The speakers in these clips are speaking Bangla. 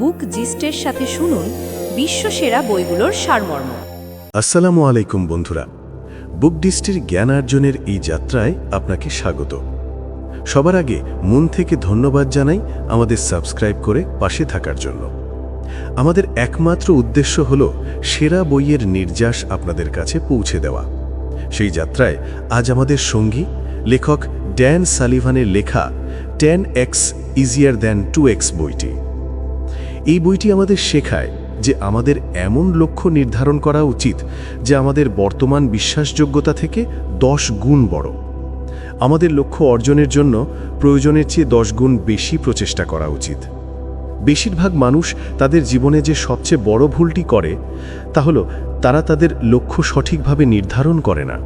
বুক জিস্টের সাথে শুনুন বিশ্বসেরা বইগুলোর সারমর্ম। আসসালামু আলাইকুম বন্ধুরা। বুক ডিস্টির জ্ঞানার্জনের এই যাত্রায় আপনাকে স্বাগত। সবার আগে মন থেকে ধন্যবাদ জানাই আমাদের সাবস্ক্রাইব করে পাশে থাকার জন্য। আমাদের একমাত্র উদ্দেশ্য হল সেরা বইয়ের নির্যাস আপনাদের কাছে পৌঁছে দেওয়া। সেই যাত্রায় আজ আমাদের সঙ্গী, লেখক ড্যান সালিভানের লেখা ten X easier than two X বইটি। এই বইটি আমাদের শেখায় যে আমাদের এমন লক্ষ্য নির্ধারণ করা উচিত যে আমাদের বর্তমান বিশ্বাসযোগ্যতা থেকে দশ গুণ বড়। আমাদের লক্ষ্য অর্জনের জন্য প্রয়োজনের চেয়ে দশ গুণ বেশি প্রচেষ্টা করা উচিত। বেশিরভাগ মানুষ তাদের জীবনে যে সবচেয়ে বড় ভুলটি করে, তা হলো তারা তাদের লক্ষ্য সঠিকভাবে নির্ধারণ করে না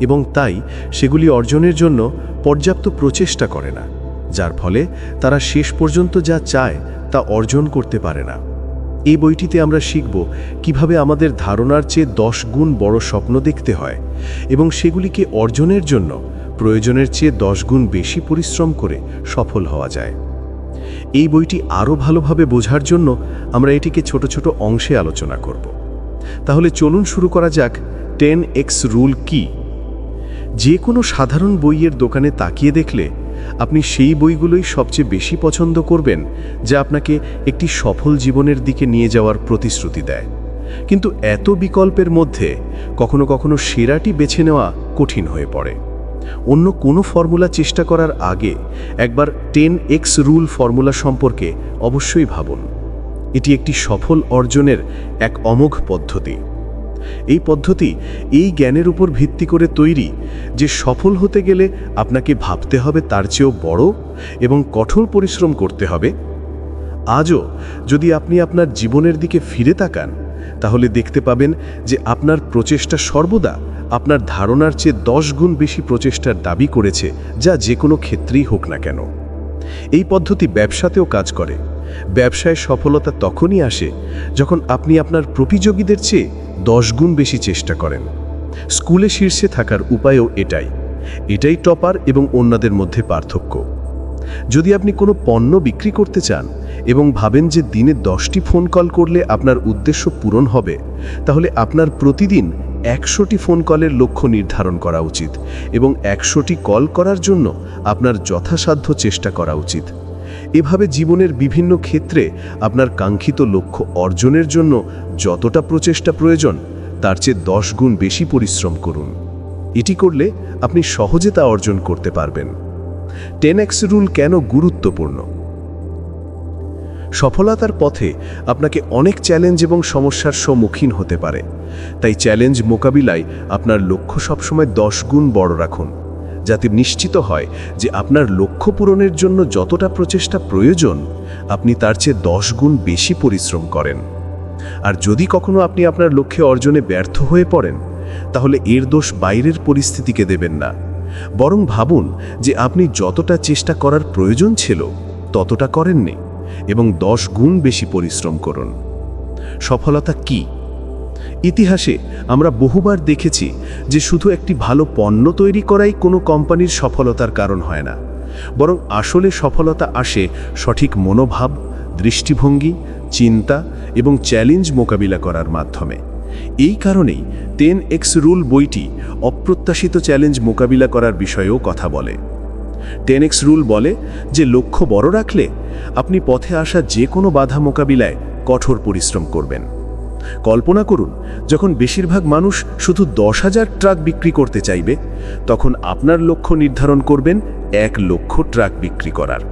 এবং তাই সেগুলি অর্জনের জন্য পর্যাপ্ত প্রচেষ্টা করে না। যার ফলে তারা শেষ পর্যন্ত যা চায় তা অর্জন করতে পারে না। এই বইটিতে আমরা শিখব কীভাবে আমাদের ধারণার চেয়ে দশ গুণ বড় স্বপ্ন দেখতে হয় এবং সেগুলিকে অর্জনের জন্য প্রয়োজনের চেয়ে দশ গুণ বেশি পরিশ্রম করে সফল হওয়া যায়। এই বইটি আরও ভালোভাবে বোঝার জন্য আমরা এটিকে ছোট ছোট অংশে আলোচনা করব। তাহলে চলুন শুরু করা যাক টেন এক্স রুল কি। যে কোনো সাধারণ বইয়ের দোকানে তাকিয়ে দেখলে আপনি সেই বইগুলোই সবচেয়ে বেশি পছন্দ করবেন যা আপনাকে একটি সফল জীবনের দিকে নিয়ে যাওয়ার প্রতিশ্রুতি দেয়। কিন্তু এত বিকল্পের মধ্যে কখনো কখনো সেরাটি বেছে নেওয়া কঠিন হয়ে পড়ে। অন্য কোনো ফর্মুলা চেষ্টা করার আগে একবার টেন এক্স রুল ফর্মুলা সম্পর্কে অবশ্যই ভাবুন। এটি একটি সফল অর্জনের এক অমোঘ পদ্ধতি। এই পদ্ধতি এই জ্ঞানের উপর ভিত্তি করে তৈরি যে সফল হতে গেলে আপনাকে ভাবতে হবে তার চেয়েও বড় এবং কঠোর পরিশ্রম করতে হবে। আজও যদি আপনি আপনার জীবনের দিকে ফিরে তাকান, তাহলে দেখতে পাবেন যে আপনার প্রচেষ্টা সর্বদা আপনার ধারণার চেয়ে দশ গুণ বেশি প্রচেষ্টার দাবি করেছে, যা যে কোনো ক্ষেত্রেই হোক না কেন। এই পদ্ধতি ব্যবসাতেও কাজ করে। ব্যবসায় সফলতা তখনই আসে যখন আপনি আপনার প্রতিযোগীদের চেয়ে দশ গুণ বেশি চেষ্টা করেন। স্কুলে শীর্ষে থাকার উপায়ও এটাই। এটাই টপার এবং অন্যদের মধ্যে পার্থক্য। যদি আপনি কোনো পণ্য বিক্রি করতে চান এবং ভাবেন যে দিনে দশটি ফোন কল করলে আপনার উদ্দেশ্য পূরণ হবে, তাহলে আপনার প্রতিদিন একশোটি ফোন কলের লক্ষ্য নির্ধারণ করা উচিত এবং একশোটি কল করার জন্য আপনার যথাসাধ্য চেষ্টা করা উচিত। এভাবে জীবনের বিভিন্ন ক্ষেত্রে আপনার কাঙ্ক্ষিত লক্ষ্য অর্জনের জন্য যতটা প্রচেষ্টা প্রয়োজন, তার চেয়ে দশ গুণ বেশি পরিশ্রম করুন। এটি করলে আপনি সহজে তা অর্জন করতে পারবেন। টেন এক্স রুল কেন গুরুত্বপূর্ণ? সফলতার পথে আপনাকে অনেক চ্যালেঞ্জ এবং সমস্যার সম্মুখীন হতে পারে। তাই চ্যালেঞ্জ মোকাবিলায় আপনার লক্ষ্য সবসময় দশ গুণ বড় রাখুন। যাতে নিশ্চিত হয় যে আপনার লক্ষ্য পূরণের জন্য যতটা প্রচেষ্টা প্রয়োজন, আপনি তার চেয়ে দশ গুণ বেশি পরিশ্রম করেন। আর যদি কখনো আপনি আপনার লক্ষ্যে অর্জনে ব্যর্থ হয়ে পড়েন, তাহলে এর দোষ বাইরের পরিস্থিতিকে দেবেন না। বরং ভাবুন যে আপনি যতটা চেষ্টা করার প্রয়োজন ছিল, ততটা করেননি এবং দশ গুণ বেশি পরিশ্রম করুন। সফলতা কি? ইতিহাসে আমরা বহুবার দেখেছি যে শুধু একটি ভালো পণ্য তৈরি করাই কোনো কোম্পানির সফলতার কারণ হয় না। বরং আসলে সফলতা আসে সঠিক মনোভাব, দৃষ্টিভঙ্গি, চিন্তা এবং চ্যালেঞ্জ মোকাবিলা করার মাধ্যমে। এই কারণেই টেন এক্স রুল বইটি অপ্রত্যাশিত চ্যালেঞ্জ মোকাবিলা করার বিষয়েও কথা বলে। টেন এক্স রুল বলে যে লক্ষ্য বড় রাখলে আপনি পথে আসা যে কোনো বাধা মোকাবিলায় কঠোর পরিশ্রম করবেন। কল্পনা করুন, যখন বেশিরভাগ মানুষ শুধু দশ হাজার ট্রাক বিক্রি করতে চাইবে, তখন আপনার লক্ষ্য নির্ধারণ করবেন এক লক্ষ ট্রাক বিক্রি করার।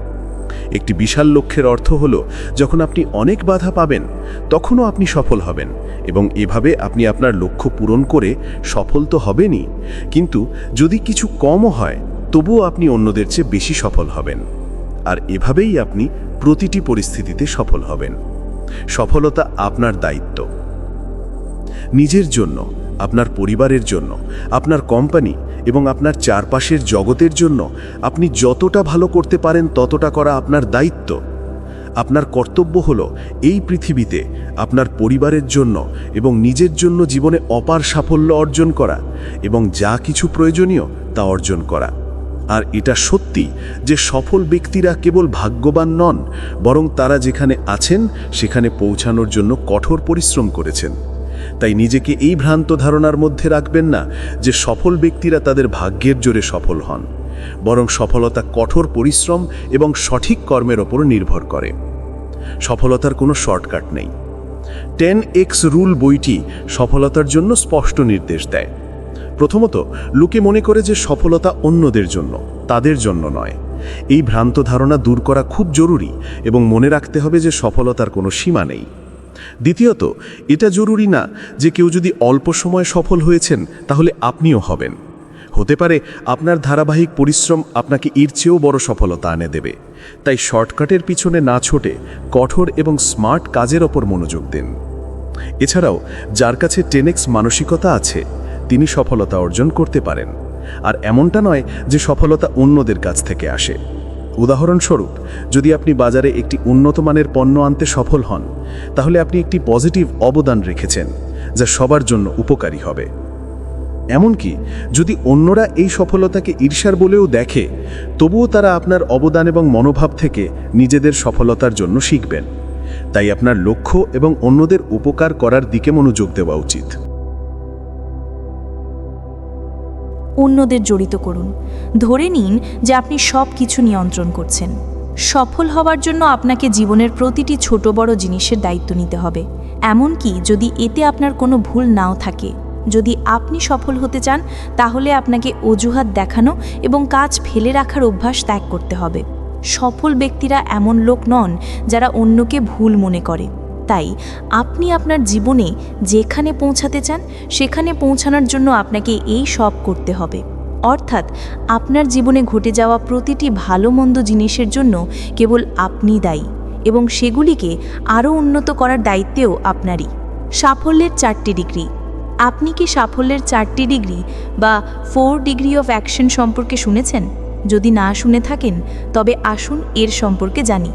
একটি বিশাল লক্ষ্যের অর্থ হল, যখন আপনি অনেক বাধা পাবেন, তখনও আপনি সফল হবেন এবং এভাবে আপনি আপনার লক্ষ্য পূরণ করে সফল তো হবেনই, কিন্তু যদি কিছু কমও হয়, তবুও আপনি অন্যদের চেয়ে বেশি সফল হবেন। আর এভাবেই আপনি প্রতিটি পরিস্থিতিতে সফল হবেন। সফলতা আপনার দায়িত্ব। নিজের জন্য, আপনার পরিবারের জন্য, আপনার কোম্পানি এবং আপনার চারপাশের জগতের জন্য আপনি যতটা ভালো করতে পারেন ততটা করা আপনার দায়িত্ব। আপনার কর্তব্য হল এই পৃথিবীতে আপনার পরিবারের জন্য এবং নিজের জন্য জীবনে অপার সাফল্য অর্জন করা এবং যা কিছু প্রয়োজনীয় তা অর্জন করা। আর এটা সত্যি যে সফল ব্যক্তিরা কেবল ভাগ্যবান নন, বরং তারা যেখানে আছেন, সেখানে পৌঁছানোর জন্য কঠোর পরিশ্রম করেছেন। তাই নিজেকে এই ভ্রান্ত ধারণার মধ্যে রাখবেন না যে সফল ব্যক্তিরা তাদের ভাগ্যের জোরে সফল হন, বরং সফলতা কঠোর পরিশ্রম এবং সঠিক কর্মের ওপর নির্ভর করে। সফলতার কোনো শর্টকাট নেই। টেন এক্স রুল বইটি সফলতার জন্য স্পষ্ট নির্দেশ দেয়। প্রথমত, লোকে মনে করে যে সফলতা অন্যদের জন্য, তাদের জন্য নয়। এই ভ্রান্ত ধারণা দূর করা খুব জরুরি এবং মনে রাখতে হবে যে সফলতার কোনো সীমা নেই। দ্বিতীয়ত, এটা জরুরি না যে কেউ যদি অল্প সময় সফল হয়েছেন, তাহলে আপনিও হবেন। হতে পারে, আপনার ধারাবাহিক পরিশ্রম আপনাকে এর চেয়েও বড় সফলতা এনে দেবে। তাই শর্টকাটের পিছনে না ছোটে কঠোর এবং স্মার্ট কাজের ওপর মনোযোগ দিন। এছাড়াও, যার কাছে টেনেক্স মানসিকতা আছে তিনি সফলতা অর্জন করতে পারেন। আর এমনটা নয় যে সফলতা অন্যদের কাছ থেকে আসে। উদাহরণস্বরূপ, যদি আপনি বাজারে একটি উন্নত মানের পণ্য আনতে সফল হন, তাহলে আপনি একটি পজিটিভ অবদান রেখেছেন, যা সবার জন্য উপকারী হবে। এমনকি, যদি অন্যরা এই সফলতাকে ঈর্ষার বলেও দেখে, তবুও তারা আপনার অবদান এবং মনোভাব থেকে নিজেদের সফলতার জন্য শিখবেন। তাই আপনার লক্ষ্য এবং অন্যদের উপকার করার দিকে মনোযোগ দেওয়া উচিত। অন্যদের জড়িত করুন। ধরে নিন যে আপনি সব কিছু নিয়ন্ত্রণ করছেন। সফল হওয়ার জন্য আপনাকে জীবনের প্রতিটি ছোট বড় জিনিসের দায়িত্ব নিতে হবে। এমনকি যদি এতে আপনার কোনো ভুল নাও থাকে, যদি আপনি সফল হতে চান, তাহলে আপনাকে অজুহাত দেখানো এবং কাজ ফেলে রাখার অভ্যাস ত্যাগ করতে হবে। সফল ব্যক্তিরা এমন লোক নন যারা অন্যকে ভুল মনে করে। তাই আপনি আপনার জীবনে যেখানে পৌঁছাতে চান, সেখানে পৌঁছানোর জন্য আপনাকে এই সব করতে হবে। অর্থাৎ আপনার জীবনে ঘটে যাওয়া প্রতিটি ভালো মন্দ জিনিসের জন্য কেবল আপনি দায়ী এবং সেগুলিকে আরও উন্নত করার দায়িত্বেও আপনারই। সাফল্যের চারটি ডিগ্রি। আপনি কি সাফল্যের চারটি ডিগ্রি বা ফোর ডিগ্রি অফ অ্যাকশন সম্পর্কে শুনেছেন? যদি না শুনে থাকেন, তবে আসুন এর সম্পর্কে জানি।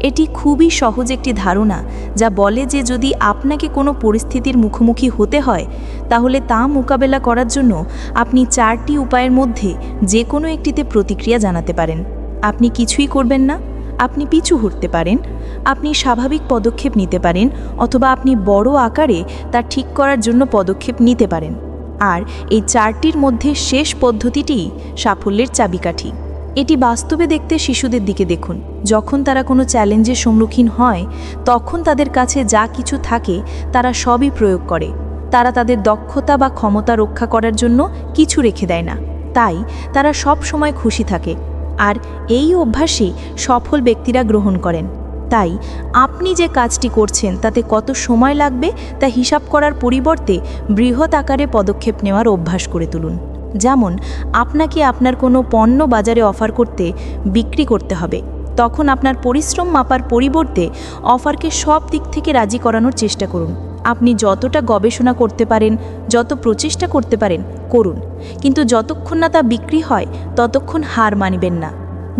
এটি খুবই সহজ একটি ধারণা যা বলে যে যদি আপনাকে কোনো পরিস্থিতির মুখোমুখি হতে হয়, তাহলে তা মোকাবেলা করার জন্য আপনি চারটি উপায়ের মধ্যে যে কোনো একটিতে প্রতিক্রিয়া জানাতে পারেন। আপনি কিছুই করবেন না, আপনি পিছু হটতে পারেন, আপনি স্বাভাবিক পদক্ষেপ নিতে পারেন অথবা আপনি বড় আকারে তা ঠিক করার জন্য পদক্ষেপ নিতে পারেন। আর এই চারটির মধ্যে শেষ পদ্ধতিটিই সাফল্যের চাবিকাঠি। এটি বাস্তবে দেখতে শিশুদের দিকে দেখুন। যখন তারা কোনো চ্যালেঞ্জের সম্মুখীন হয়, তখন তাদের কাছে যা কিছু থাকে তারা সবই প্রয়োগ করে। তারা তাদের দক্ষতা বা ক্ষমতা রক্ষা করার জন্য কিছু রেখে দেয় না। তাই তারা সব সময় খুশি থাকে। আর এই অভ্যাসই সফল ব্যক্তিরা গ্রহণ করেন। তাই আপনি যে কাজটি করছেন, তাতে কত সময় লাগবে তা হিসাব করার পরিবর্তে বৃহৎ আকারে পদক্ষেপ নেওয়ার অভ্যাস করে তুলুন। যেমন আপনাকে আপনার কোনো পণ্য বাজারে অফার করতে বিক্রি করতে হবে, তখন আপনার পরিশ্রম মাপার পরিবর্তে অফারকে সব দিক থেকে রাজি করানোর চেষ্টা করুন। আপনি যতটা গবেষণা করতে পারেন, যত প্রচেষ্টা করতে পারেন, করুন। কিন্তু যতক্ষণ না তা বিক্রি হয়, ততক্ষণ হার মানিবেন না।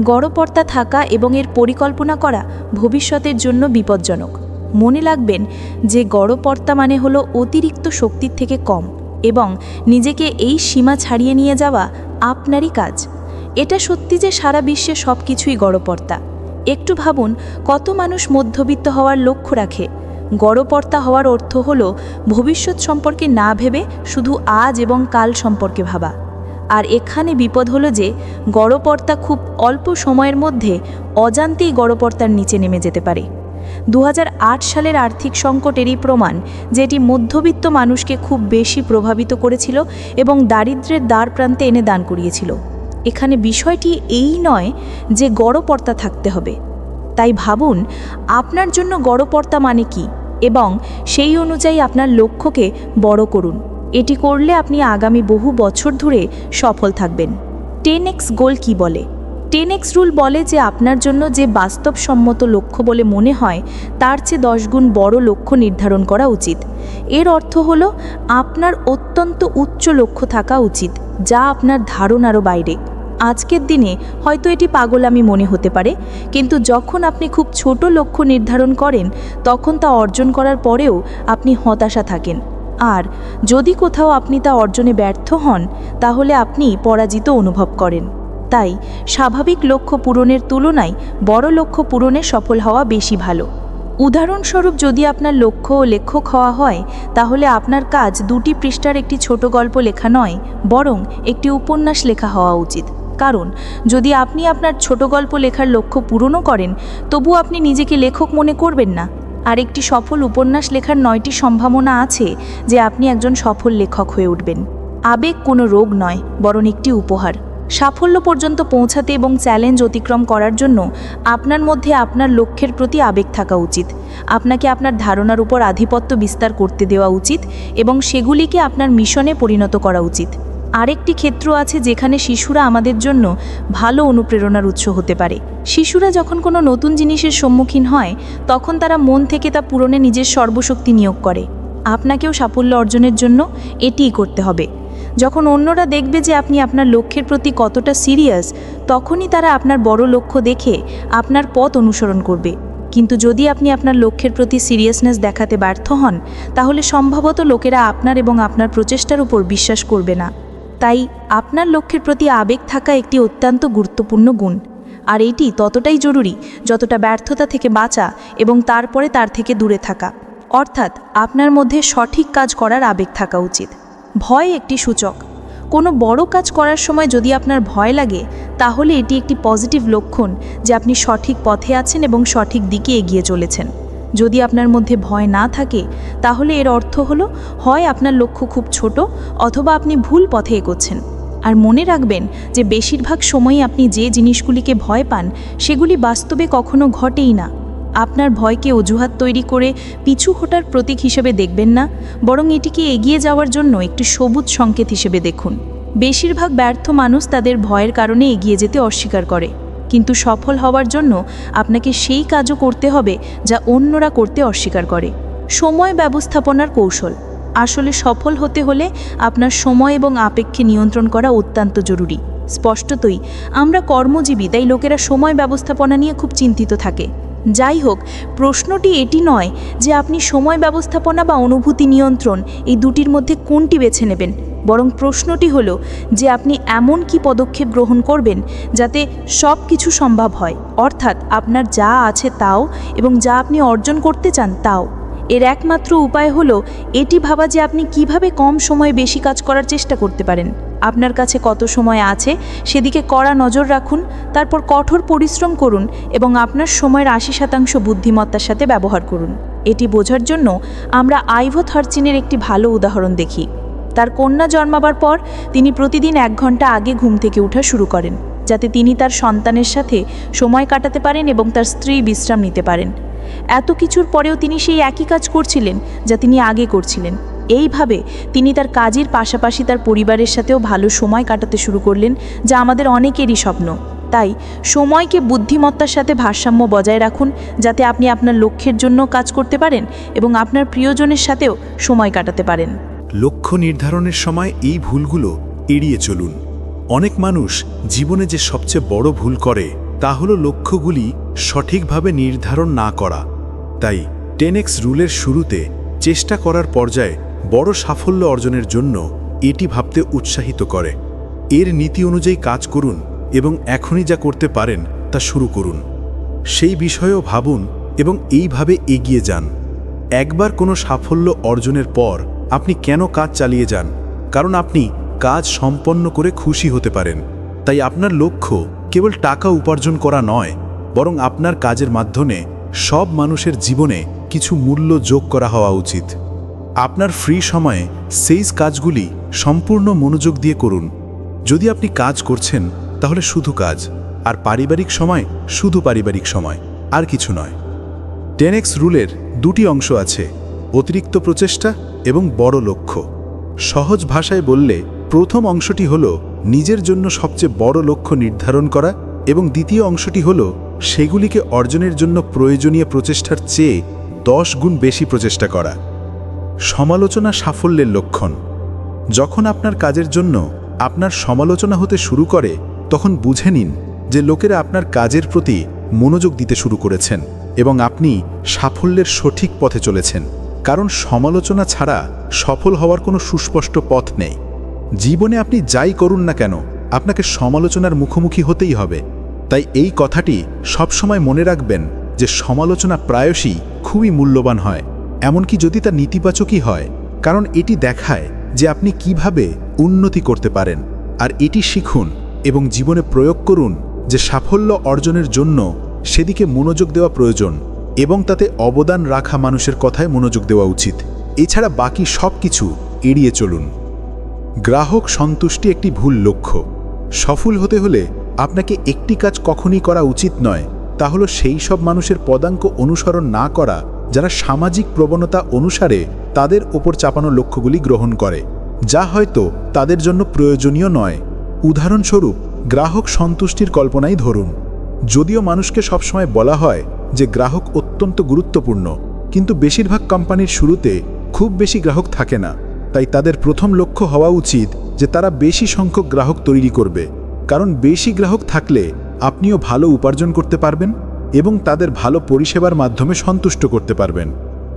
গড়পর্তা থাকা এবং এর পরিকল্পনা করা ভবিষ্যতের জন্য বিপজ্জনক। মনে রাখবেন যে গড়পর্তা মানে হলো অতিরিক্ত শক্তির থেকে কম। এবং নিজেকে এই সীমা ছাড়িয়ে নিয়ে যাওয়া আপনারই কাজ। এটা সত্যি যে সারা বিশ্বে সব কিছুই গড়পর্তা একটু ভাবুন, কত মানুষ মধ্যবিত্ত হওয়ার লক্ষ্য রাখে? গড়পর্তা হওয়ার অর্থ হলো ভবিষ্যৎ সম্পর্কে না ভেবে শুধু আজ এবং কাল সম্পর্কে ভাবা। আর এখানে বিপদ হলো যে গড়পর্তা খুব অল্প সময়ের মধ্যে অজান্তেই গড়পর্তার নিচে নেমে যেতে পারে। দু হাজার আট সালের আর্থিক সংকটেরই প্রমাণ, যেটি মধ্যবিত্ত মানুষকে খুব বেশি প্রভাবিত করেছিল এবং দারিদ্র্যের দ্বার প্রান্তে এনে দান করিয়েছিল। এখানে বিষয়টি এই নয় যে গড়পর্তা থাকতে হবে। তাই ভাবুন, আপনার জন্য গড়পর্তা মানে কি? এবং সেই অনুযায়ী আপনার লক্ষ্যকে বড় করুন। এটি করলে আপনি আগামী বহু বছর ধরে সফল থাকবেন। টেন এক্স গোল কী বলে? টেন এক্স রুল বলে যে আপনার জন্য যে বাস্তবসম্মত লক্ষ্য বলে মনে হয়, তার চেয়ে দশ গুণ বড় লক্ষ্য নির্ধারণ করা উচিত। এর অর্থ হলো, আপনার অত্যন্ত উচ্চ লক্ষ্য থাকা উচিত, যা আপনার ধারণারও বাইরে। আজকের দিনে হয়তো এটি পাগলামি মনে হতে পারে, কিন্তু যখন আপনি খুব ছোট লক্ষ্য নির্ধারণ করেন, তখন তা অর্জন করার পরেও আপনি হতাশা থাকেন। আর যদি কোথাও আপনি তা অর্জনে ব্যর্থ হন, তাহলে আপনি পরাজিত অনুভব করেন। তাই স্বাভাবিক লক্ষ্য পূরণের তুলনায় বড় লক্ষ্য পূরণে সফল হওয়া বেশি ভালো। উদাহরণস্বরূপ যদি আপনার লক্ষ্য ও লেখক হওয়া হয়, তাহলে আপনার কাজ দুটি পৃষ্ঠার একটি ছোট গল্প লেখা নয়, বরং একটি উপন্যাস লেখা হওয়া উচিত। কারণ, যদি আপনি আপনার ছোট গল্প লেখার লক্ষ্য পূরণও করেন তবু আপনি নিজেকে লেখক মনে করবেন না। আর একটি সফল উপন্যাস লেখার নয়টি সম্ভাবনা আছে যে আপনি একজন সফল লেখক হয়ে উঠবেন। আবেগ কোনো রোগ নয়, বরং একটি উপহার। সাফল্য পর্যন্ত পৌঁছাতে এবং চ্যালেঞ্জ অতিক্রম করার জন্য আপনার মধ্যে আপনার লক্ষ্যের প্রতি আবেগ থাকা উচিত। আপনাকে আপনার ধারণার উপর আধিপত্য বিস্তার করতে দেওয়া উচিত এবং সেগুলিকে আপনার মিশনে পরিণত করা উচিত। আরেকটি ক্ষেত্র আছে যেখানে শিশুরা আমাদের জন্য ভালো অনুপ্রেরণার উৎস হতে পারে। শিশুরা যখন কোনো নতুন জিনিসের সম্মুখীন হয়, তখন তারা মন থেকে তা পূরণে নিজের সর্বশক্তি নিয়োগ করে। আপনাকেও সাফল্য অর্জনের জন্য এটিই করতে হবে। যখন অন্যরা দেখবে যে আপনি আপনার লক্ষ্যের প্রতি কতটা সিরিয়াস, তখনই তারা আপনার বড় লক্ষ্য দেখে আপনার পথ অনুসরণ করবে। কিন্তু যদি আপনি আপনার লক্ষ্যের প্রতি সিরিয়াসনেস দেখাতে ব্যর্থ হন, তাহলে সম্ভবত লোকেরা আপনার এবং আপনার প্রচেষ্টার উপর বিশ্বাস করবে না। তাই আপনার লক্ষ্যের প্রতি আবেগ থাকা একটি অত্যন্ত গুরুত্বপূর্ণ গুণ। আর এটি ততটাই জরুরি যতটা ব্যর্থতা থেকে বাঁচা এবং তারপরে তার থেকে দূরে থাকা। অর্থাৎ আপনার মধ্যে সঠিক কাজ করার আবেগ থাকা উচিত। ভয় একটি সূচক। কোনো বড় কাজ করার সময় যদি আপনার ভয় লাগে, তাহলে এটি একটি পজিটিভ লক্ষণ যে আপনি সঠিক পথে আছেন এবং সঠিক দিকে এগিয়ে চলেছেন। যদি আপনার মধ্যে ভয় না থাকে, তাহলে এর অর্থ হলো, হয় আপনার লক্ষ্য খুব ছোট অথবা আপনি ভুল পথে এগোচ্ছেন। আর মনে রাখবেন যে বেশিরভাগ সময়ই আপনি যে জিনিসগুলিকে ভয় পান, সেগুলি বাস্তবে কখনো ঘটেই না। আপনার ভয়কে অজুহাত তৈরি করে পিছু হটার প্রতীক হিসেবে দেখবেন না, বরং এটিকে এগিয়ে যাওয়ার জন্য একটি সবুজ সংকেত হিসেবে দেখুন। বেশিরভাগ ব্যর্থ মানুষ তাদের ভয়ের কারণে এগিয়ে যেতে অস্বীকার করে। কিন্তু সফল হওয়ার জন্য আপনাকে সেই কাজও করতে হবে যা অন্যরা করতে অস্বীকার করে। সময় ব্যবস্থাপনার কৌশল। আসলে সফল হতে হলে আপনার সময় এবং আপেক্ষে নিয়ন্ত্রণ করা অত্যন্ত জরুরি। স্পষ্টতই, আমরা কর্মজীবী, তাই লোকেরা সময় ব্যবস্থাপনা নিয়ে খুব চিন্তিত থাকে। যাই হোক, প্রশ্নটি এটি নয় যে আপনি সময় ব্যবস্থাপনা বা অনুভূতি নিয়ন্ত্রণ এই দুটির মধ্যে কোনটি বেছে নেবেন। বরং প্রশ্নটি হলো যে আপনি এমন কি পদক্ষেপ গ্রহণ করবেন যাতে সব কিছু সম্ভব হয়, অর্থাৎ আপনার যা আছে তাও এবং যা আপনি অর্জন করতে চান তাও। এর একমাত্র উপায় হলো এটি ভাবা যে আপনি কীভাবে কম সময়ে বেশি কাজ করার চেষ্টা করতে পারেন। আপনার কাছে কত সময় আছে? সেদিকে কড়া নজর রাখুন, তারপর কঠোর পরিশ্রম করুন এবং আপনার সময়ের আশি শতাংশ বুদ্ধিমত্তার সাথে ব্যবহার করুন। এটি বোঝার জন্য আমরা আইভো থার্চিনের একটি ভালো উদাহরণ দেখি। তার কন্যা জন্মাবার পর তিনি প্রতিদিন এক ঘণ্টা আগে ঘুম থেকে ওঠা শুরু করেন, যাতে তিনি তার সন্তানের সাথে সময় কাটাতে পারেন এবং তার স্ত্রী বিশ্রাম নিতে পারেন। এত কিছুর পরেও তিনি সেই একই কাজ করছিলেন যা তিনি আগে করছিলেন। এইভাবে তিনি তার কাজের পাশাপাশি তার পরিবারের সাথেও ভালো সময় কাটাতে শুরু করলেন, যা আমাদের অনেকেরই স্বপ্ন। তাই সময়কে বুদ্ধিমত্তার সাথে ভারসাম্য বজায় রাখুন, যাতে আপনি আপনার লক্ষ্যের জন্য কাজ করতে পারেন এবং আপনার প্রিয়জনের সাথেও সময় কাটাতে পারেন। লক্ষ্য নির্ধারণের সময় এই ভুলগুলো এড়িয়ে চলুন। অনেক মানুষ জীবনে যে সবচেয়ে বড় ভুল করে, তা হলো লক্ষ্যগুলি সঠিকভাবে নির্ধারণ না করা। তাই টেনেক্স রুলের শুরুতে চেষ্টা করার পর্যায়ে বড় সাফল্য অর্জনের জন্য এটি ভাবতে উৎসাহিত করে। এর নীতি অনুযায়ী কাজ করুন এবং এখনই যা করতে পারেন তা শুরু করুন। সেই বিষয়েও ভাবুন এবং এইভাবে এগিয়ে যান। একবার কোনো সাফল্য অর্জনের পর আপনি কেন কাজ চালিয়ে যান? কারণ আপনি কাজ সম্পন্ন করে খুশি হতে পারেন। তাই আপনার লক্ষ্য কেবল টাকা উপার্জন করা নয়, বরং আপনার কাজের মাধ্যমে সব মানুষের জীবনে কিছু মূল্য যোগ করা হওয়া উচিত। আপনার ফ্রি সময়ে সেই কাজগুলি সম্পূর্ণ মনোযোগ দিয়ে করুন। যদি আপনি কাজ করছেন, তাহলে শুধু কাজ, আর পারিবারিক সময় শুধু পারিবারিক সময়, আর কিছু নয়। টেনেক্স রুলের দুটি অংশ আছে, অতিরিক্ত প্রচেষ্টা এবং বড় লক্ষ্য। সহজ ভাষায় বললে, প্রথম অংশটি হল নিজের জন্য সবচেয়ে বড় লক্ষ্য নির্ধারণ করা এবং দ্বিতীয় অংশটি হল সেগুলিকে অর্জনের জন্য প্রয়োজনীয় প্রচেষ্টার চেয়ে দশ গুণ বেশি প্রচেষ্টা করা। সমালোচনা সাফল্যের লক্ষণ। যখন আপনার কাজের জন্য আপনার সমালোচনা হতে শুরু করে, তখন বুঝে নিন যে লোকেরা আপনার কাজের প্রতি মনোযোগ দিতে শুরু করেছেন এবং আপনি সাফল্যের সঠিক পথে চলেছেন। কারণ সমালোচনা ছাড়া সফল হওয়ার কোনো সুস্পষ্ট পথ নেই। জীবনে আপনি যাই করুন না কেন, আপনাকে সমালোচনার মুখোমুখি হতেই হবে। তাই এই কথাটি সবসময় মনে রাখবেন যে সমালোচনা প্রায়শই খুবই মূল্যবান হয়। এমনকি যদি তা নেতিবাচকই হয়, কারণ এটি দেখায় যে আপনি কীভাবে উন্নতি করতে পারেন, আর এটি শিখুন এবং জীবনে প্রয়োগ করুন যে সাফল্য অর্জনের জন্য সেদিকে মনোযোগ দেওয়া প্রয়োজন এবং তাতে অবদান রাখা মানুষের কথায় মনোযোগ দেওয়া উচিত। এছাড়া বাকি সব কিছু এড়িয়ে চলুন। গ্রাহক সন্তুষ্টি একটি ভুল লক্ষ্য। সফল হতে হলে আপনাকে একটি কাজ কখনই করা উচিত নয়, তা হলো সেই সব মানুষের পদাঙ্ক অনুসরণ না করা যারা সামাজিক প্রবণতা অনুসারে তাদের ওপর চাপানো লক্ষ্যগুলি গ্রহণ করে, যা হয়তো তাদের জন্য প্রয়োজনীয় নয়। উদাহরণস্বরূপ, গ্রাহক সন্তুষ্টির কল্পনাই ধরুন। যদিও মানুষকে সবসময় বলা হয় যে গ্রাহক অত্যন্ত গুরুত্বপূর্ণ, কিন্তু বেশিরভাগ কোম্পানির শুরুতে খুব বেশি গ্রাহক থাকে না। তাই তাদের প্রথম লক্ষ্য হওয়া উচিত যে তারা বেশি সংখ্যক গ্রাহক তৈরি করবে। কারণ বেশি গ্রাহক থাকলে আপনিও ভালো উপার্জন করতে পারবেন। এবং তাদের ভালো পরিষেবার মাধ্যমে সন্তুষ্ট করতে পারবেন।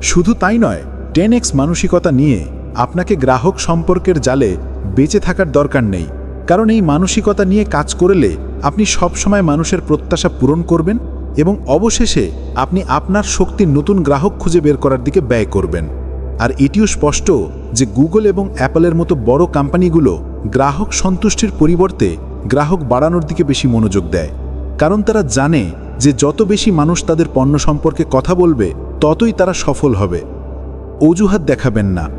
শুধু তাই নয় টেন এক্স মানসিকতা নিয়ে আপনাকে গ্রাহক সম্পর্কের জালে বেঁচে থাকার দরকার নেই। কারণ এই মানসিকতা নিয়ে কাজ করলে আপনি সবসময় মানুষের প্রত্যাশা পূরণ করবেন এবং অবশেষে আপনি আপনার শক্তির নতুন গ্রাহক খুঁজে বের করার দিকে ব্যয় করবেন। আর এটিও স্পষ্ট যে গুগল এবং অ্যাপলের মতো বড় কোম্পানিগুলো গ্রাহক সন্তুষ্টির পরিবর্তে গ্রাহক বাড়ানোর দিকে বেশি মনোযোগ দেয়। কারণ তারা জানে যে যত বেশি মানুষ তাদের পণ্য সম্পর্কে কথা বলবে, ততই তারা সফল হবে। অজুহাত দেখাবেন না।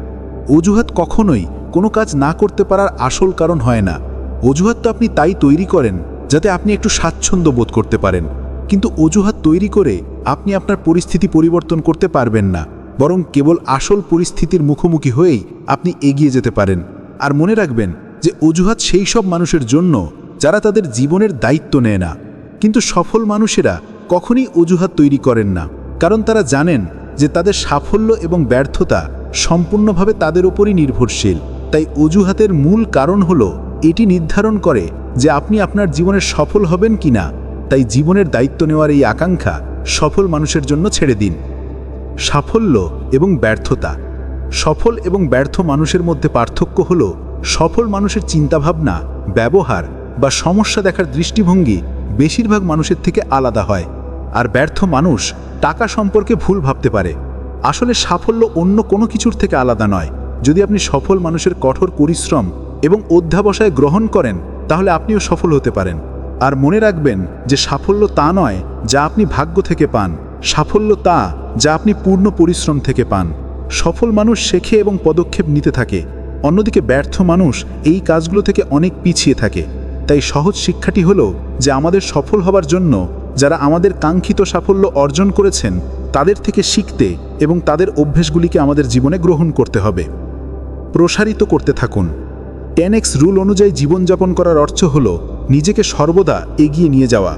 অজুহাত কখনোই কোনো কাজ না করতে পারার আসল কারণ হয় না। অজুহাত তো আপনি তাই তৈরি করেন, যাতে আপনি একটু স্বাচ্ছন্দ্য বোধ করতে পারেন। কিন্তু অজুহাত তৈরি করে আপনি আপনার পরিস্থিতি পরিবর্তন করতে পারবেন না, বরং কেবল আসল পরিস্থিতির মুখোমুখি হয়েই আপনি এগিয়ে যেতে পারেন। আর মনে রাখবেন যে অজুহাত সেই সব মানুষের জন্য যারা তাদের জীবনের দায়িত্ব নেয় না। কিন্তু সফল মানুষেরা কখনই অজুহাত তৈরি করেন না, কারণ তারা জানেন যে তাদের সাফল্য এবং ব্যর্থতা সম্পূর্ণভাবে তাদের ওপরই নির্ভরশীল। তাই অজুহাতের মূল কারণ হল এটি নির্ধারণ করে যে আপনি আপনার জীবনে সফল হবেন কি না তাই জীবনের দায়িত্ব নেওয়ার এই আকাঙ্ক্ষা সফল মানুষের জন্য ছেড়ে দিন। সাফল্য এবং ব্যর্থতা। সফল এবং ব্যর্থ মানুষের মধ্যে পার্থক্য হল সফল মানুষের চিন্তাভাবনা, ব্যবহার বা সমস্যা দেখার দৃষ্টিভঙ্গি বেশিরভাগ মানুষের থেকে আলাদা হয় আর ব্যর্থ মানুষ টাকা সম্পর্কে ভুল ভাবতে পারে। আসলে সাফল্য অন্য কোনো কিছুর থেকে আলাদা নয়। যদি আপনি সফল মানুষের কঠোর পরিশ্রম এবং অধ্যাবসায় গ্রহণ করেন, তাহলে আপনিও সফল হতে পারেন। আর মনে রাখবেন যে সাফল্য তা নয় যা আপনি ভাগ্য থেকে পান। সাফল্য তা যা আপনি পূর্ণ পরিশ্রম থেকে পান। সফল মানুষ শেখে এবং পদক্ষেপ নিতে থাকে। অন্যদিকে ব্যর্থ মানুষ এই কাজগুলো থেকে অনেক পিছিয়ে থাকে। তাই সহজ শিক্ষাটি হলো যে আমাদের সফল হবার জন্য যারা আমাদের কাঙ্ক্ষিত সাফল্য অর্জন করেছেন, তাদের থেকে শিখতে এবং তাদের অভ্যেসগুলিকে আমাদের জীবনে গ্রহণ করতে হবে। প্রসারিত করতে থাকুন। টেন এক্স রুল অনুযায়ী জীবনযাপন করার অর্থ হল নিজেকে সর্বদা এগিয়ে নিয়ে যাওয়া।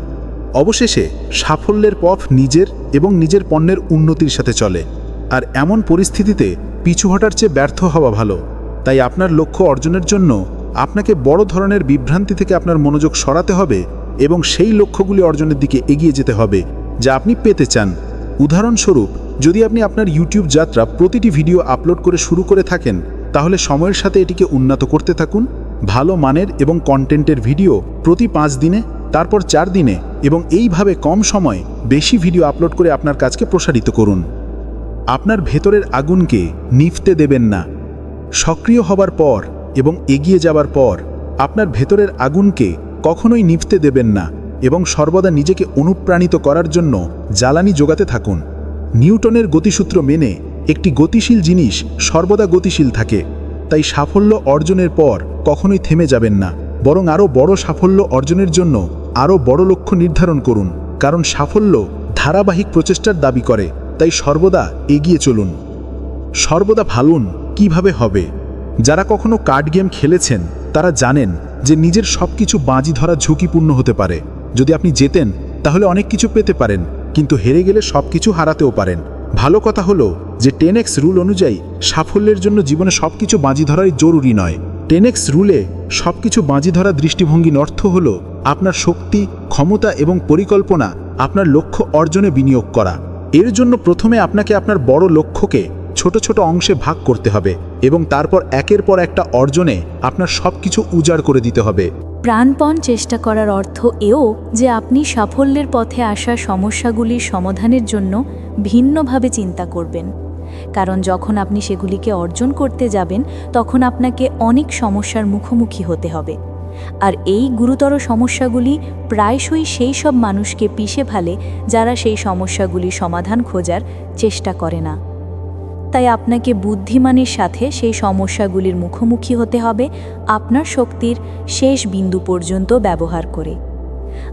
অবশেষে সাফল্যের পথ নিজের এবং নিজের পণ্যের উন্নতির সাথে চলে। আর এমন পরিস্থিতিতে পিছু হটার চেয়ে ব্যর্থ হওয়া ভালো। তাই আপনার লক্ষ্য অর্জনের জন্য আপনাকে বড় ধরনের বিভ্রান্তি থেকে আপনার মনোযোগ সরাতে হবে এবং সেই লক্ষ্যগুলি অর্জনের দিকে এগিয়ে যেতে হবে, যা আপনি পেতে চান। উদাহরণস্বরূপ, যদি আপনি আপনার ইউটিউব যাত্রা প্রতিটি ভিডিও আপলোড করে শুরু করে থাকেন, তাহলে সময়ের সাথে এটিকে উন্নত করতে থাকুন। ভালো মানের এবং কন্টেন্টের ভিডিও প্রতি পাঁচ দিনে, তারপর চার দিনে এবং এইভাবে কম সময়ে বেশি ভিডিও আপলোড করে আপনার কাজকে প্রসারিত করুন। আপনার ভেতরের আগুনকে নিফতে দেবেন না। সক্রিয় হবার পর এবং এগিয়ে যাবার পর, আপনার ভেতরের আগুনকে কখনোই নিভতে দেবেন না এবং সর্বদা নিজেকে অনুপ্রাণিত করার জন্য জ্বালানি যোগাতে থাকুন। নিউটনের গতিসূত্র মেনে একটি গতিশীল জিনিস সর্বদা গতিশীল থাকে, তাই সাফল্য অর্জনের পর কখনোই থেমে যাবেন না, বরং আরও বড় সাফল্য অর্জনের জন্য আরও বড় লক্ষ্য নির্ধারণ করুন, কারণ সাফল্য ধারাবাহিক প্রচেষ্টার দাবি করে, তাই সর্বদা এগিয়ে চলুন। সর্বদা ভালুন কীভাবে হবে? যারা কখনো কার্ড গেম খেলেছেন, তারা জানেন যে নিজের সব কিছু বাজি ধরা ঝুঁকিপূর্ণ হতে পারে। যদি আপনি জেতেন, তাহলে অনেক কিছু পেতে পারেন, কিন্তু হেরে গেলে সব কিছু হারাতেও পারেন। ভালো কথা হলো যে টেন এক্স রুল অনুযায়ী সাফল্যের জন্য জীবনে সব কিছু বাজি ধরাই জরুরি নয়। টেন এক্স রুলে সব কিছু বাজি ধরা দৃষ্টিভঙ্গির অর্থ হলো আপনার শক্তি, ক্ষমতা এবং পরিকল্পনা আপনার লক্ষ্য অর্জনে বিনিয়োগ করা। এর জন্য প্রথমে আপনাকে আপনার বড় লক্ষ্যকে ছোট ছোট অংশে ভাগ করতে হবে এবং তারপর একের পর একটা অর্জনে আপনার সব কিছু উজাড় করে দিতে হবে। প্রাণপণ চেষ্টা করার অর্থ এও যে আপনি সাফল্যের পথে আসা সমস্যাগুলির সমাধানের জন্য ভিন্নভাবে চিন্তা করবেন। কারণ যখন আপনি সেগুলিকে অর্জন করতে যাবেন, তখন আপনাকে অনেক সমস্যার মুখোমুখি হতে হবে। আর এই গুরুতর সমস্যাগুলি প্রায়শই সেই সব মানুষকে পিষে ফেলে যারা সেই সমস্যাগুলি সমাধান খোঁজার চেষ্টা করে না। তাই আপনাকে বুদ্ধিমানের সাথে সেই সমস্যাগুলির মুখোমুখি হতে হবে আপনার শক্তির শেষ বিন্দু পর্যন্ত ব্যবহার করে।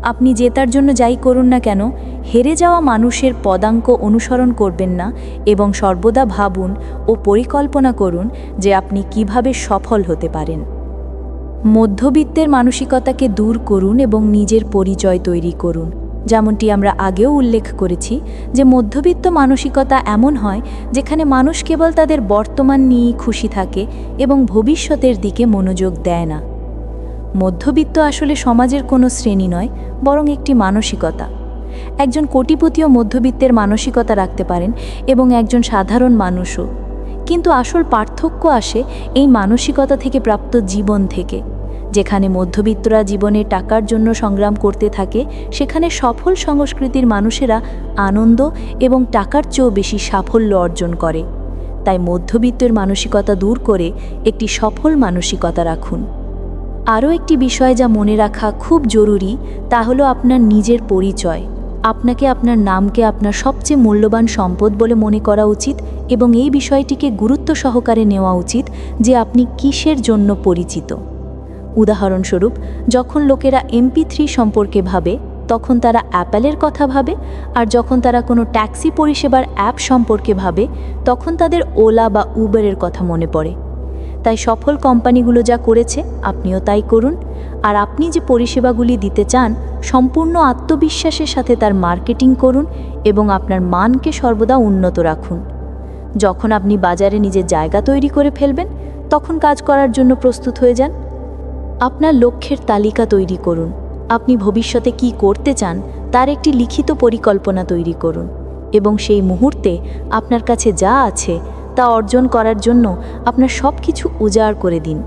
আপনি জেতার জন্য যাই করুন না কেন, হেরে যাওয়া মানুষের পদাঙ্ক অনুসরণ করবেন না এবং সর্বদা ভাবুন ও পরিকল্পনা করুন যে আপনি কীভাবে সফল হতে পারেন। মধ্যবিত্তের মানসিকতাকে দূর করুন এবং নিজের পরিচয় তৈরি করুন। যেমনটি আমরা আগেও উল্লেখ করেছি যে মধ্যবিত্ত মানসিকতা এমন হয় যেখানে মানুষ কেবল তাদের বর্তমান নিয়েই খুশি থাকে এবং ভবিষ্যতের দিকে মনোযোগ দেয় না। মধ্যবিত্ত আসলে সমাজের কোনো শ্রেণি নয়, বরং একটি মানসিকতা। একজন কোটিপতিও মধ্যবিত্তের মানসিকতা রাখতে পারেন এবং একজন সাধারণ মানুষও। কিন্তু আসল পার্থক্য আসে এই মানসিকতা থেকে প্রাপ্ত জীবন থেকে। যেখানে মধ্যবিত্তরা জীবনে টাকার জন্য সংগ্রাম করতে থাকে, সেখানে সফল সংস্কৃতির মানুষেরা আনন্দ এবং টাকার চেয়েও বেশি সাফল্য অর্জন করে। তাই মধ্যবিত্তের মানসিকতা দূর করে একটি সফল মানসিকতা রাখুন। আরও একটি বিষয় যা মনে রাখা খুব জরুরি, তা হলো আপনার নিজের পরিচয়। আপনাকে আপনার নামকে আপনার সবচেয়ে মূল্যবান সম্পদ বলে মনে করা উচিত এবং এই বিষয়টিকে গুরুত্ব সহকারে নেওয়া উচিত যে আপনি কিসের জন্য পরিচিত। উদাহরণস্বরূপ, যখন লোকেরা এমপি থ্রি সম্পর্কে ভাবে, তখন তারা অ্যাপেলের কথা ভাবে, আর যখন তারা কোনো ট্যাক্সি পরিষেবার অ্যাপ সম্পর্কে ভাবে, তখন তাদের ওলা বা উবেরের কথা মনে পড়ে। তাই সফল কোম্পানিগুলো যা করেছে, আপনিও তাই করুন। আর আপনি যে পরিষেবাগুলি দিতে চান, সম্পূর্ণ আত্মবিশ্বাসের সাথে তার মার্কেটিং করুন এবং আপনার মানকে সর্বদা উন্নত রাখুন। যখন আপনি বাজারে নিজের জায়গা তৈরি করে ফেলবেন, তখন কাজ করার জন্য প্রস্তুত হয়ে যান। আপনার লক্ষ্যের তালিকা তৈরি করুন। আপনি ভবিষ্যতে কি করতে চান, তার একটি লিখিত পরিকল্পনা তৈরি করুন এবং সেই মুহূর্তে আপনার কাছে যা আছে, তা অর্জন করার জন্য আপনার সব কিছু উজাড় করে দিন।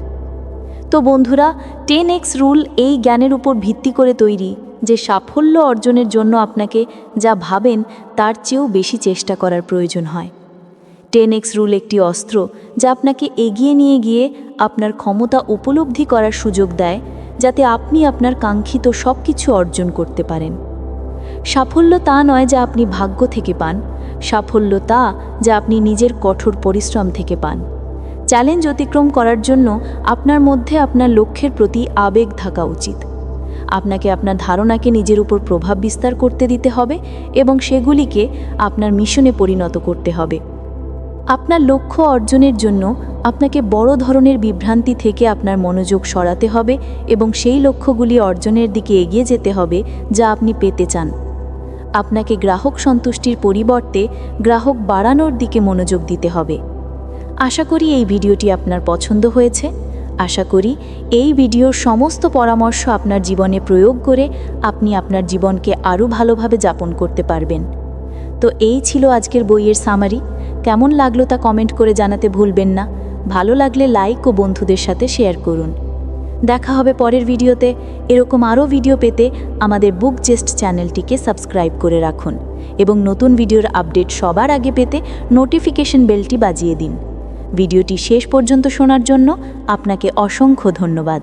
তো বন্ধুরা, টেন এক্স রুল এই জ্ঞানের উপর ভিত্তি করে তৈরি যে সাফল্য অর্জনের জন্য আপনাকে যা ভাবেন, তার চেয়েও বেশি চেষ্টা করার প্রয়োজন হয়। টেন এক্স রুল একটি অস্ত্র যা আপনাকে এগিয়ে নিয়ে গিয়ে আপনার ক্ষমতা উপলব্ধি করার সুযোগ দেয়, যাতে আপনি আপনার কাঙ্ক্ষিত সব কিছু অর্জন করতে পারেন। সাফল্য তা নয় যা আপনি ভাগ্য থেকে পান, সাফল্য তা যা আপনি নিজের কঠোর পরিশ্রম থেকে পান। চ্যালেঞ্জ অতিক্রম করার জন্য আপনার মধ্যে আপনার লক্ষ্যের প্রতি আবেগ থাকা উচিত। আপনাকে আপনার ধারণাকে নিজের উপর প্রভাব বিস্তার করতে দিতে হবে এবং সেগুলিকে আপনার মিশনে পরিণত করতে হবে। আপনার লক্ষ্য অর্জনের জন্য আপনাকে বড় ধরনের বিভ্রান্তি থেকে আপনার মনোযোগ সরাতে হবে এবং সেই লক্ষ্যগুলি অর্জনের দিকে এগিয়ে যেতে হবে যা আপনি পেতে চান। আপনাকে গ্রাহক সন্তুষ্টির পরিবর্তে গ্রাহক বাড়ানোর দিকে মনোযোগ দিতে হবে। আশা করি এই ভিডিওটি আপনার পছন্দ হয়েছে। আশা করি এই ভিডিওর সমস্ত পরামর্শ আপনার জীবনে প্রয়োগ করে আপনি আপনার জীবনকে আরও ভালোভাবে যাপন করতে পারবেন। তো এই ছিল আজকের বইয়ের সামারি কেমন লাগল তা কমেন্ট করে জানাতে ভুলবেন না। ভালো লাগলে লাইক ও বন্ধুদের সাথে শেয়ার করুন। দেখা হবে পরের ভিডিওতে। এরকম আরও ভিডিও পেতে আমাদের বুক জেস্ট চ্যানেলটিকে সাবস্ক্রাইব করে রাখুন এবং নতুন ভিডিওর আপডেট সবার আগে পেতে নোটিফিকেশন বেলটি বাজিয়ে দিন। ভিডিওটি শেষ পর্যন্ত শোনার জন্য আপনাকে অসংখ্য ধন্যবাদ।